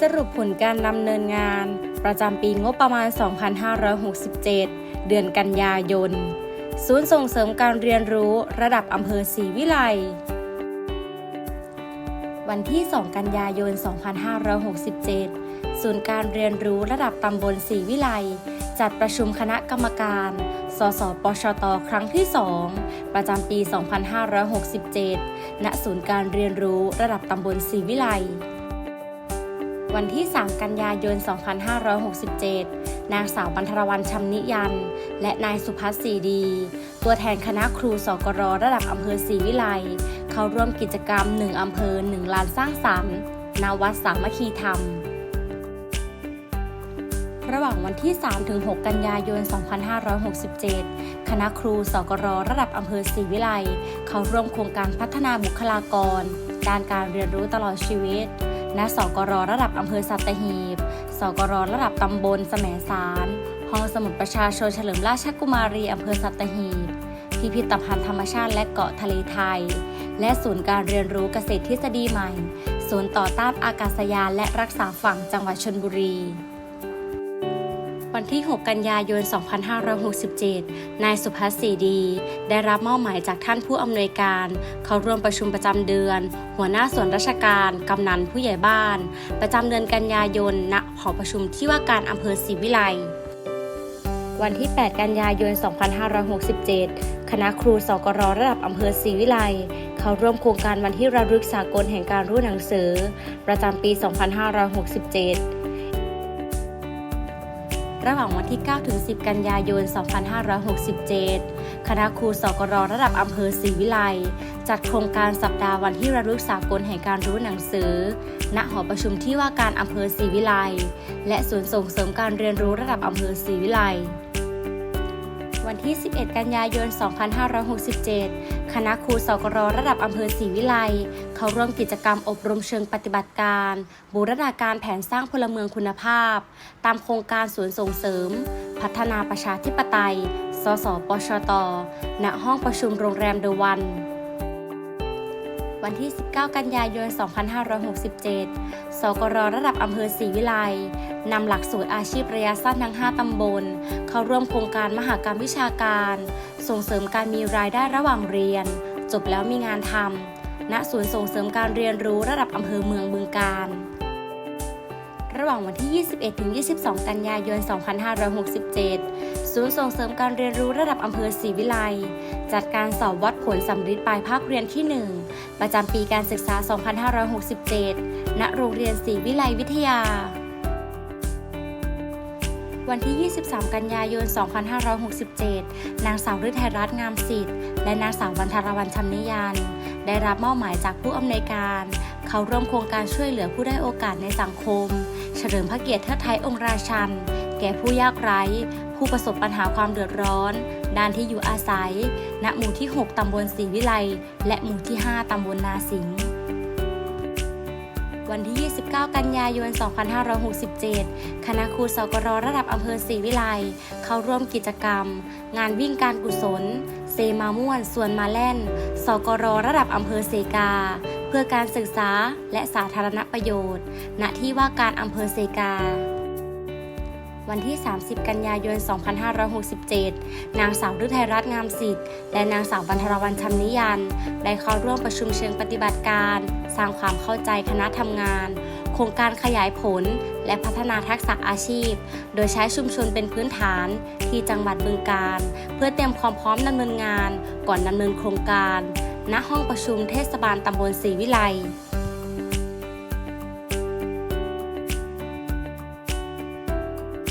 สรุปผลการดำเนินงาน ประจำปีงบประมาณ 2567 เดือนกันยายน ศูนย์ส่งเสริมการเรียนรู้ระดับอำเภอศรีวิไล วันที่ 2 กันยายน 2567 ศูนย์การเรียนรู้ระดับตำบลศรีวิไล จัดประชุมคณะกรรมการ สสปชต ครั้งที่ 2 ประจำปี 2567 ณ ศูนย์การเรียนรู้ระดับตำบลศรีวิไล วันที่ 3 กันยายน 2567 นางสาวบรรทรวันชำนิยัน และนายสุพัฒน์ศรีดี ตัวแทนคณะครูสกรระดับอำเภอศรีวิไล เข้าร่วมกิจกรรม 1 อำเภอ 1 ลานสร้างสรรค์ณวัดสามัคคีธรรม ระหว่างวันที่ 3-6 กันยายน 2567 คณะครูสกรระดับอำเภอศรีวิไล เข้าร่วมโครงการพัฒนาบุคลากร ด้านการเรียนรู้ตลอดชีวิต ณสกรระดับอำเภอสัตหีบ สกรระดับตำบลแสมสารห้องสมุดประชาชนเฉลิมราชกุมารีอำเภอสัตหีบ พิพิธภัณฑ์ธรรมชาติและเกาะทะเลไทย และศูนย์การเรียนรู้เกษตรทฤษฎีใหม่ ศูนย์ต่อต้านอากาศยานและรักษาฝั่งจังหวัดชนบุรี วันที่ 6 กันยายน 2567 นายสุภัสศรีดี ได้รับมอบหมายจากท่านผู้อำนวยการ เข้าร่วมประชุมประจำเดือน หัวหน้าส่วนราชการ กำนันผู้ใหญ่บ้าน ประจำเดือนกันยายน ณ หอประชุมที่ว่าการอำเภอศรีวิไลวันที่ 8 กันยายน 2567 คณะครูสกรระดับอำเภอศรีวิไล เข้าร่วมโครงการวันที่ระลึกสากลแห่งการรู้หนังสือ ประจำปี 2567 ระหว่างวันที่ 9 ถึง 10 กันยายน 2567 คณะครูสกรระดับอำเภอศรีวิไล จัดโครงการสัปดาห์วันที่ระลึกสากลแห่งการรู้หนังสือ ณ หอประชุมที่ว่าการอำเภอศรีวิไล และศูนย์ส่งเสริมการเรียนรู้ระดับอำเภอศรีวิไล วันที่ 11 กันยายน 2567 คณะครูสกรระดับอำเภอศรีวิไลเข้าร่วมกิจกรรมอบรมเชิงปฏิบัติการ บูรณาการแผนสร้างพลเมืองคุณภาพ ตามโครงการสวนส่งเสริม พัฒนาประชาธิปไตย สสปชต ณ ห้องประชุมโรงแรมเดอะวัน วันที่ 19 กันยายน 2567 สกรระดับอำเภอศรีวิไลนำหลักสูตรอาชีพระยะสั้นทั้ง 5 ตำบล เข้าร่วมโครงการมหากรรมวิชาการ ส่งเสริมการมีรายได้ระหว่างเรียน จบแล้วมีงานทำณศูนย์ส่งเสริมการเรียนรู้ระดับอำเภอเมืองบึงการ ระหว่างวันที่ 21-22 กันยายน 2567 ศูนย์ส่งเสริมการเรียนรู้ระดับอำเภอศรีวิไล จัดการสอบวัดผลสำริดปลายภาคเรียนที่ 1 ประจำปีการศึกษา 2567 ณ โรงเรียนศรีวิไลวิทยาวันที่ 23 กันยายน 2567 นางสาวฤทัยรัตน์งามสิทธิ์ และนางสาววันทรวันชำนิยาน ได้รับมอบหมายจากผู้อำนวยการ เขาร่วมโครงการช่วยเหลือผู้ได้โอกาสในสังคม เฉลิมพระเกียรติเทิดไทยองค์ราชัน แก่ผู้ยากไร้ ผู้ประสบปัญหาความเดือดร้อน ด้านที่อยู่อาศัย ณ หมู่ที่ 6 ตำบลศรีวิไล และหมู่ที่ 5 ตำบลนาสิงห์วันที่ 29 กันยายน 2567 คณะครูสกรระดับอำเภอศรีวิไล เข้าร่วมกิจกรรม งานวิ่งการกุศล เซมาม่วน ส่วนมาแล่น สกรระดับอำเภอเซกา เพื่อการศึกษาและสาธารณประโยชน์ ณ ที่ว่าการอำเภอเซกา วันที่ 30 กันยายน 2567 นางสาวฤทัยรัตน์งามสิทธิ์ และนางสาวบรรทรวันชำนิยัน ได้เข้าร่วมประชุมเชิงปฏิบัติการ สร้างความเข้าใจคณะทำงาน โครงการขยายผล และพัฒนาทักษะอาชีพ โดยใช้ชุมชนเป็นพื้นฐาน ที่จังหวัดบึงการ เพื่อเตรียมความพร้อมดำเนินงาน ก่อนดำเนินโครงการ ณห้องประชุมเทศบาลตำบลศรีวิไล